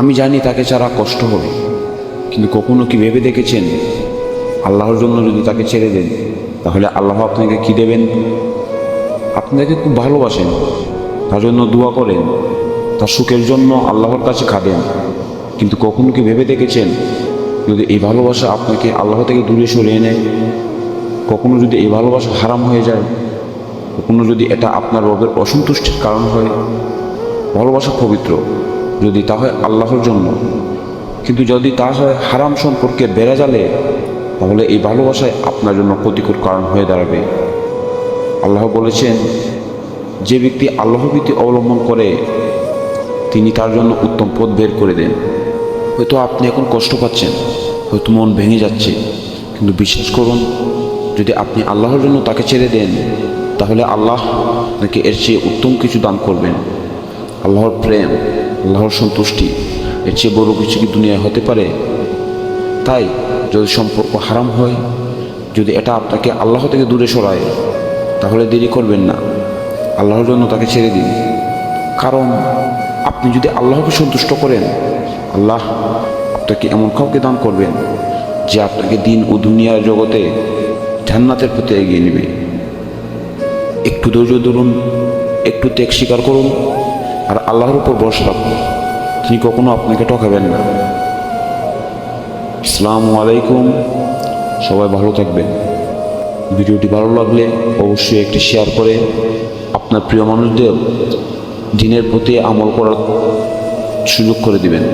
আমি জানি তাকে ছাড়া কষ্ট হবে। কিন্তু কখনো কি ভেবে দেখেছেন? আল্লাহর জন্য যদি তাকে ছেড়ে দেন, তাহলে আল্লাহ আপনাকে কি দেবেন? আপনাকে খুব ভালোবাসেন, তার জন্য দোয়া করেন, তার সুখের জন্য আল্লাহর কাছে খাদেন কিন্তু কখনো কি ভেবে দেখেছেন? যদি এই ভালোবাসা আপনাকে আল্লাহ থেকে দূরে সরিয়ে নেয়, কখনো যদি এই ভালোবাসা হারাম হয়ে যায়, কখনো যদি এটা আপনার রবের অসন্তুষ্টির কারণ হয়? ভালোবাসা পবিত্র। যদি তা হয় আল্লাহর জন্য। কিন্তু যদি তা হয় হারাম সম্পর্কে বেড়া জালে, তাহলে এই ভালোবাসায় আপনার জন্য ক্ষতিকর কারণ হয়ে দাঁড়াবে। আল্লাহ বলেছেন, যে ব্যক্তি আল্লাহভীতি অবলম্বন করে, তিনি তার জন্য উত্তম পথ বের করে দেন। হয়তো আপনি এখন কষ্ট পাচ্ছেন, হয়তো মন ভেঙে যাচ্ছে, কিন্তু বিশ্বাস করুন, যদি আপনি আল্লাহর জন্য তাকে ছেড়ে দেন, তাহলে আল্লাহ আপনাকে এর চেয়ে উত্তম কিছু দান করবেন। আল্লাহর প্রেম আল্লাহর সন্তুষ্টি, এর চেয়ে বড় কিছু কি দুনিয়ায় হতে পারে? তাই যদি সম্পর্ক হারাম হয়, যদি এটা আপনাকে আল্লাহ থেকে দূরে সরায়, তাহলে দেরি করবেন না। আল্লাহর জন্য তাকে ছেড়ে দিন। কারণ আপনি যদি আল্লাহকে সন্তুষ্ট করেন, আল্লাহ আপনাকে এমন কাউকে দান করবেন যে আপনাকে দিন ও দুনিয়ার জগতে জান্নাতের প্রতি এগিয়ে নেবে। একটু ধৈর্য ধরুন, একটু ত্যাগ স্বীকার করুন আর আল্লাহর উপর ভরসা রাখুন। তিনি কখনো আপনাকে ঠকাবেন না। আসসালামু আলাইকুম। সবাই ভালো থাকবেন। ভিডিওটি ভালো লাগলে অবশ্যই একটি শেয়ার করে আপনার প্রিয় মানুষদের দিনের প্রতি আমল করার সুযোগ করে দিবেন।